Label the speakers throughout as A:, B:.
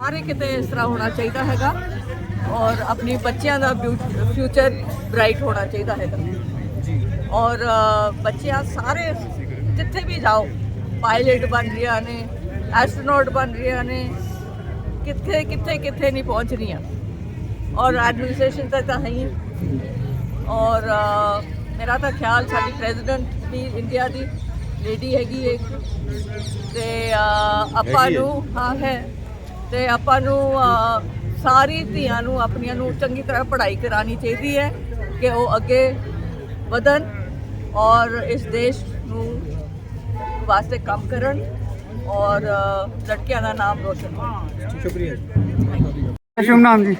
A: ਸਾਰੇ ਕਿਤੇ ਇਸ ਤਰ੍ਹਾਂ ਹੋਣਾ ਚਾਹੀਦਾ ਹੈਗਾ ਔਰ ਆਪਣੀ ਬੱਚਿਆਂ ਦਾ ਫਿਊਚਰ ਬ੍ਰਾਈਟ ਹੋਣਾ ਚਾਹੀਦਾ ਹੈਗਾ। ਔਰ ਅ, ਬੱਚਿਆਂ ਸਾਰੇ ਜਿੱਥੇ ਵੀ ਜਾਓ ਪਾਇਲਟ ਬਣ ਰਹੀਆਂ ਨੇ ਐਸਟਰੋਨੌਟ ਬਣ ਰਹੀਆਂ ਨੇ ਕਿੱਥੇ ਕਿੱਥੇ ਕਿੱਥੇ ਨਹੀਂ ਪਹੁੰਚ ਰਹੀਆਂ ਔਰ ਐਡਮਿਨਿਸਟ੍ਰੇਸ਼ਨ ਤਾਂ ਤਾਂ ਹੈ ਔਰ ਮੇਰਾ ਤਾਂ ਖਿਆਲ ਸਾਡੀ ਪ੍ਰੈਜ਼ੀਡੈਂਟ ਵੀ ਇੰਡੀਆ ਦੀ ਲੇਡੀ ਹੈਗੀ ਇੱਕ ਤੇ ਆਪਾਂ ਨੂੰ ਹਾਂ ਹੈ। ਤੇ ਆਪਾਂ ਨੂੰ ਸਾਰੀ ਧੀਆਂ ਨੂੰ ਆਪਣੀਆਂ ਨੂੰ ਚੰਗੀ ਤਰ੍ਹਾਂ ਪੜ੍ਹਾਈ ਕਰਾਉਣੀ ਚਾਹੀਦੀ ਹੈ ਕਿ ਉਹ ਅੱਗੇ ਵਧਣ ਔਰ ਇਸ ਦੇਸ਼ ਨੂੰ ਵਾਸਤੇ ਕੰਮ ਕਰਨ ਔਰ ਲੜਕਿਆਂ ਦਾ ਨਾਮ ਰੋਸ਼ਨ ਕਰਨ।
B: ਸ਼ੁਭ ਨਾਮ ਜੀ।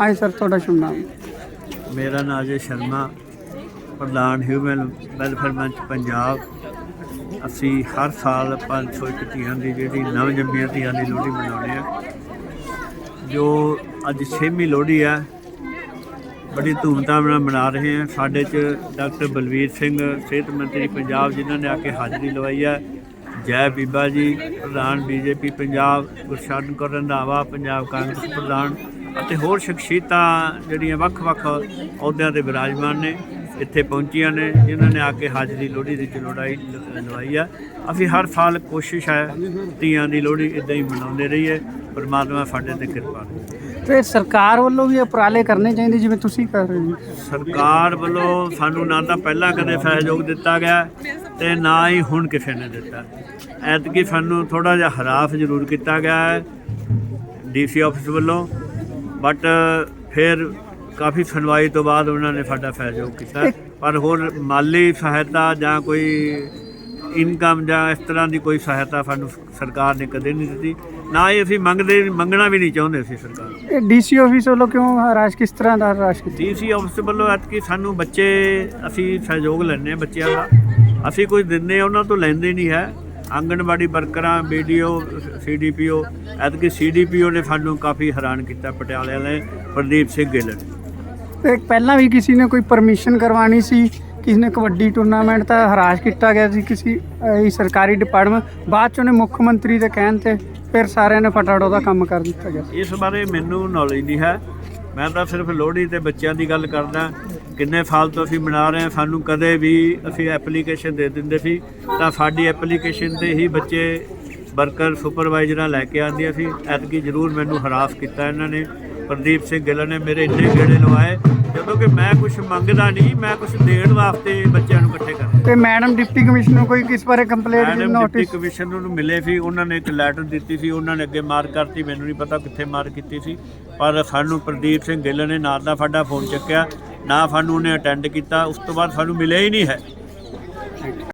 B: ਹਾਂਜੀ ਸਰ ਤੁਹਾਡਾ ਸ਼ੁਭ ਨਾਮ?
C: ਮੇਰਾ ਨਾਮ ਅਜੇ ਸ਼ਰਮਾ ਪ੍ਰਧਾਨ ਹਿਊਮਨ ਵੈਲਫੇਅਰ ਮੰਚ ਪੰਜਾਬ। ਅਸੀਂ ਹਰ ਸਾਲ 500 ਧੀਆਂ ਦੀ ਜਿਹੜੀ ਨਵ ਜੰਮੀਆਂ ਧੀਆਂ ਦੀ ਲੋਹੜੀ ਮਨਾਉਂਦੇ ਆ ਜੋ ਅੱਜ 6ਵੀਂ ਲੋਹੜੀ ਆ ਬੜੀ ਧੂਮਧਾਮ ਨਾਲ ਮਨਾ ਰਹੇ ਹਾਂ। ਸਾਡੇ ਚ ਡਾਕਟਰ ਬਲਵੀਰ ਸਿੰਘ, ਸਿਹਤ ਮੰਤਰੀ ਪੰਜਾਬ, ਜਿਨ੍ਹਾਂ ਨੇ ਆ ਕੇ ਹਾਜ਼ਰੀ ਲਵਾਈ ਹੈ। ਜੈ ਬੀਬਾ ਜੀ, ਪ੍ਰਧਾਨ ਬੀਜੇਪੀ ਪੰਜਾਬ, ਗੁਰਸ਼ਰਨ ਕੌਰ ਰੰਧਾਵਾ, ਪੰਜਾਬ ਕਾਂਗਰਸ ਪ੍ਰਧਾਨ ਅਤੇ ਹੋਰ ਸ਼ਖਸੀਅਤਾਂ ਜਿਹੜੀਆਂ ਵੱਖ-ਵੱਖ ਅਹੁਦਿਆਂ ਤੇ ਵਿਰਾਜਮਾਨ ਨੇ। ਇੱਥੇ ਪਹੁੰਚੀਆਂ ਨੇ ਜਿਨ੍ਹਾਂ ਨੇ ਆ ਕੇ ਹਾਜ਼ਰੀ ਲੋਹੜੀ ਦੀ ਚਲੋੜਾਈ ਲਵਾਈ ਆ। ਅਸੀਂ ਹਰ ਸਾਲ ਕੋਸ਼ਿਸ਼ ਹੈ ਧੀਆਂ ਦੀ ਲੋਹੜੀ ਇਦਾਂ ਹੀ ਮਨਾਉਂਦੇ ਰਹੀਏ। ਪਰਮਾਤਮਾ ਸਾਡੇ ਤੇ ਕਿਰਪਾ ਕਰੇ।
B: ਤੇ ਸਰਕਾਰ ਵੱਲੋਂ ਵੀ ਉਪਰਾਲੇ ਕਰਨੇ ਚਾਹੀਦੇ ਜਿਵੇਂ ਤੁਸੀਂ ਕਰ ਰਹੇ ਹੋ?
C: ਸਰਕਾਰ ਵੱਲੋਂ ਸਾਨੂੰ ਨਾ ਤਾਂ ਪਹਿਲਾਂ ਕਦੇ ਸਹਿਯੋਗ ਦਿੱਤਾ ਗਿਆ ਤੇ ਨਾ ਹੀ ਹੁਣ ਕਿਸੇ ਨੇ ਦਿੱਤਾ। ਐਤਕੀ ਸਾਨੂੰ ਥੋੜਾ ਜਿਹਾ ਹਰਾਸ ਜ਼ਰੂਰ ਕੀਤਾ ਗਿਆ ਹੈ ਡੀਸੀ ਆਫਿਸ ਵੱਲੋਂ ਬਟ ਫਿਰ ਕਾਫੀ ਸੁਣਵਾਈ ਤੋਂ ਬਾਅਦ ਉਹਨਾਂ ਨੇ ਸਾਡਾ ਸਹਿਯੋਗ ਕੀਤਾ। ਪਰ ਹੋਰ ਮਾਲੀ ਸਹਾਇਤਾ ਜਾਂ ਕੋਈ ਇਨਕਮ ਜਾਂ ਇਸ ਤਰ੍ਹਾਂ ਦੀ ਕੋਈ ਸਹਾਇਤਾ ਸਾਨੂੰ ਸਰਕਾਰ ਨੇ ਕਦੇ ਨਹੀਂ ਦਿੱਤੀ। ਨਾ ਹੀ ਅਸੀਂ ਮੰਗਦੇ ਮੰਗਣਾ ਵੀ ਨਹੀਂ ਚਾਹੁੰਦੇ ਸੀ ਸਰਕਾਰ।
B: ਇਹ ਡੀਸੀ ਆਫਿਸ ਵੱਲੋਂ ਕਿਉਂ ਹਰਾਸ਼ ਕਿਸ ਤਰ੍ਹਾਂ ਦਾ ਹਰਾਸ਼ ਕੀਤਾ?
C: ਡੀਸੀ ਆਫਿਸ ਵੱਲੋਂ ਐਤਕੀ ਸਾਨੂੰ ਬੱਚੇ ਅਸੀਂ ਸਹਿਯੋਗ ਹਾਂ ਬੱਚਿਆਂ ਦਾ। ਅਸੀਂ ਕੁਝ ਦਿੰਦੇ ਹਾਂ, ਉਹਨਾਂ ਤੋਂ ਲੈਂਦੇ ਨਹੀਂ ਹੈ। ਆਂਗਣਵਾੜੀ ਵਰਕਰਾਂ ਬੀਡੀਓ ਸੀਡੀਪੀਓ ਐਤਕੀ ਸੀਡੀਪੀਓ ਨੇ ਸਾਨੂੰ ਕਾਫੀ ਹੈਰਾਨ ਕੀਤਾ ਪਟਿਆਲੇ ਵਾਲੇ ਪ੍ਰਦੀਪ ਸਿੰਘ ਗਿੱਲ ਨੇ।
B: ਤੇ ਪਹਿਲਾਂ ਵੀ ਕਿਸੇ ਨੇ ਕੋਈ ਪਰਮਿਸ਼ਨ ਕਰਵਾਣੀ ਸੀ? ਕਿਸੇ ਨੇ ਕਬੱਡੀ ਟੂਰਨਾਮੈਂਟ ਤਾਂ ਹਰਾਸ਼ ਕੀਤਾ ਗਿਆ ਸੀ ਕਿਸੇ ਅਹ, ਸਰਕਾਰੀ ਡਿਪਾਰਟਮੈਂਟ ਬਾਅਦ ਚ ਉਹਨੇ ਮੁੱਖ ਮੰਤਰੀ ਦੇ ਕਹਿਣ ਤੇ ਫਿਰ ਸਾਰਿਆਂ ਨੇ ਫਟਾਫਟ ਉਹਦਾ ਕੰਮ ਕਰ ਦਿੱਤਾ ਗਿਆ।
C: ਇਸ ਬਾਰੇ ਮੈਨੂੰ ਨੌਲੇਜ ਨਹੀਂ ਹੈ। ਮੈਂ ਤਾਂ ਸਿਰਫ ਲੋਹੜੀ ਤੇ ਬੱਚਿਆਂ ਦੀ ਗੱਲ ਕਰਦਾ। ਕਿੰਨੇ ਸਾਲ ਤੋਂ ਅਸੀਂ ਮਨਾ ਰਹੇ ਹਾਂ। ਸਾਨੂੰ ਕਦੇ ਵੀ ਅਸੀਂ ਐਪਲੀਕੇਸ਼ਨ ਦੇ ਦਿੰਦੇ ਸੀ। ਤਾਂ ਸਾਡੀ ਐਪਲੀਕੇਸ਼ਨ ਤੇ ਹੀ ਬੱਚੇ ਵਰਕਰ ਸੁਪਰਵਾਈਜ਼ਰਾਂ ਲੈ ਕੇ ਆਉਂਦੀਆਂ ਸੀ ਐਤਕੀ ਜ਼ਰੂਰ ਮੈਨੂੰ ਹਰਾਸ ਕੀਤਾ ਇਹਨਾਂ ਨੇ। ਪ੍ਰਦੀਪ ਸਿੰਘ ਗਿੱਲ ਨੇ ਮੇਰੇ ਇੰਨੇ ਗੇੜੇ ਲਵਾਏ ਜਦੋਂ ਕਿ ਮੈਂ ਕੁਝ ਮੰਗਦਾ ਨਹੀਂ ਮੈਂ ਕੁਝ ਦੇਣ ਵਾਸਤੇ ਬੱਚਿਆਂ ਨੂੰ ਇਕੱਠੇ ਕਰਦਾ
B: ਤੇ ਮੈਡਮ ਡਿਪਟੀ ਕਮਿਸ਼ਨਰ ਕੋਈ ਕਿਸ ਬਾਰੇ complaint
C: madam deputy
B: notice
C: commissioner ਨੂੰ ਮਿਲੇ ਸੀ ਉਹਨਾਂ ਨੇ ਇੱਕ ਲੈਟਰ ਦਿੱਤੀ ਸੀ ਉਹਨਾਂ ਨੇ ਅੱਗੇ ਮਾਰ ਕਰਤੀ ਮੈਨੂੰ ਨਹੀਂ ਪਤਾ ਕਿੱਥੇ ਮਾਰ ਕੀਤੀ ਸੀ ਪਰ ਸਾਨੂੰ ਪ੍ਰਦੀਪ ਸਿੰਘ ਗਿੱਲ ਨੇ ਨਾ ਤਾਂ ਸਾਡਾ ਫੋਨ ਚੱਕਿਆ ਨਾ ਸਾਨੂੰ ਉਹਨੇ ਅਟੈਂਡ ਕੀਤਾ ਉਸ ਤੋਂ ਬਾਅਦ ਸਾਨੂੰ ਮਿਲਿਆ ਹੀ ਨਹੀਂ ਹੈ।